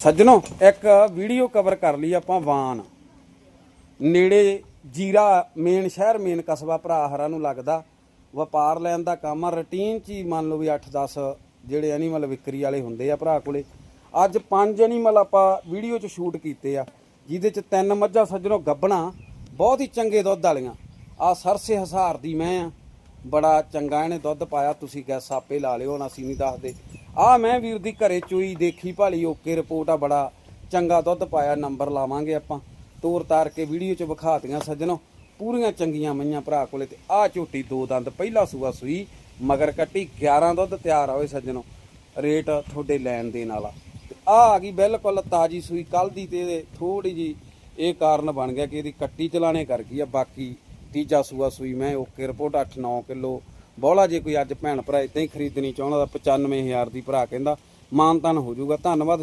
ਸੱਜਣੋ, ਇੱਕ video cover ਕਰ ਲਈ ਆਪਾਂ ਵਾਨ। ਨੇੜੇ ਜੀਰਾ ਮੇਨ, ਸ਼ਹਿਰ ਮੇਨ ਕਸਬਾ ਭਰਾ ਹਰਾਂ ਨੂੰ ਲੱਗਦਾ। ਵਪਾਰ ਲੈਣ ਦਾ ਕੰਮ ਆ ਰੁਟੀਨ ਚ ਹੀ ਮੰਨ ਲਓ ਵੀ 8-10 ਜਿਹੜੇ ਐਨੀਮਲ ਵਿਕਰੀ ਵਾਲੇ ਹੁੰਦੇ ਆ ਭਰਾ ਕੋਲੇ। ਅੱਜ ਪੰਜ ਐਨੀਮਲ ਆਪਾਂ ਵੀਡੀਓ ਚ ਸ਼ੂਟ ਕੀਤੇ ਆ, ਜਿਹਦੇ ਚ ਤਿੰਨ ਮੱਝਾਂ ਸੱਜਣੋ ਗੱਬਣਾ ਬਹੁਤ ਹੀ ਚੰਗੇ ਦੁੱਧ ਵਾਲੀਆਂ। ਆ ਸਰਸੇ ਹਸਾਰ ਦੀ ਮੈਂ ਆ, ਬੜਾ ਚੰਗਾ ਇਹਨੇ ਦੁੱਧ ਪਾਇਆ, ਤੁਸੀਂ ਗੈਸ ਆਪੇ ਲਾ ਲਿਓ, ਹੁਣ ਅਸੀਂ ਨਹੀਂ ਦੱਸਦੇ। ਆ ਮੈਂ ਵੀਰ ਦੀ ਘਰੇ ਚੋਈ ਦੇਖੀ ਭਾਲੀ, ਓਕੇ ਰਿਪੋਰਟ ਆ, ਬੜਾ ਚੰਗਾ ਦੁੱਧ ਪਾਇਆ, ਨੰਬਰ ਲਾਵਾਂਗੇ ਆਪਾਂ। ਤੋਰ ਤਾਰ ਕੇ ਵੀਡੀਓ ਚ ਵਿਖਾਤੀਆਂ ਸੱਜਣੋ, ਪੂਰੀਆਂ ਚੰਗੀਆਂ ਮਈਆਂ ਭਰਾ ਕੋਲੇ ਤੇ ਆ ਝੋਟੀ ਦੋ ਦੰਦ, ਪਹਿਲਾ ਸੂਆ ਸੂਈ, ਮਗਰ ਕੱਟੀ 11 ਦੁੱਧ ਤਿਆਰ ਆ ਹੋਏ ਸੱਜਣੋ, ਰੇਟ ਤੁਹਾਡੇ ਲੈਣ ਦੇਣ ਵਾਲਾ। ਤੇ ਆ ਆ ਗਈ ਬਿਲਕੁਲ ਤਾਜੀ ਸੂਈ, ਕੱਲ ਦੀ ਤੇ ਥੋੜੀ ਜੀ ਇਹ ਕਾਰਨ ਬਣ ਗਿਆ ਕਿ ਇਹਦੀ ਕੱਟੀ ਚਲਾਣੇ ਕਰ ਗਈ ਆ, ਬਾਕੀ ਤੀਜਾ ਸੂਆ ਸੂਈ ਮੈਂ, ਓਕੇ ਰਿਪੋਰਟ 8-9 ਕਿਲੋ ਬੋਲਾ ਜੇ ਕੋਈ ਅੱਜ ਭੈਣ ਭਰਾ ਇਦਾਂ ਹੀ ਖਰੀਦਣੀ ਚਾਹੁੰਦਾ ਤਾਂ 95000 ਦੀ ਭਰਾ ਕਹਿੰਦਾ, ਮਾਨਤਨ ਹੋ ਜਾਊਗਾ। ਧੰਨਵਾਦ।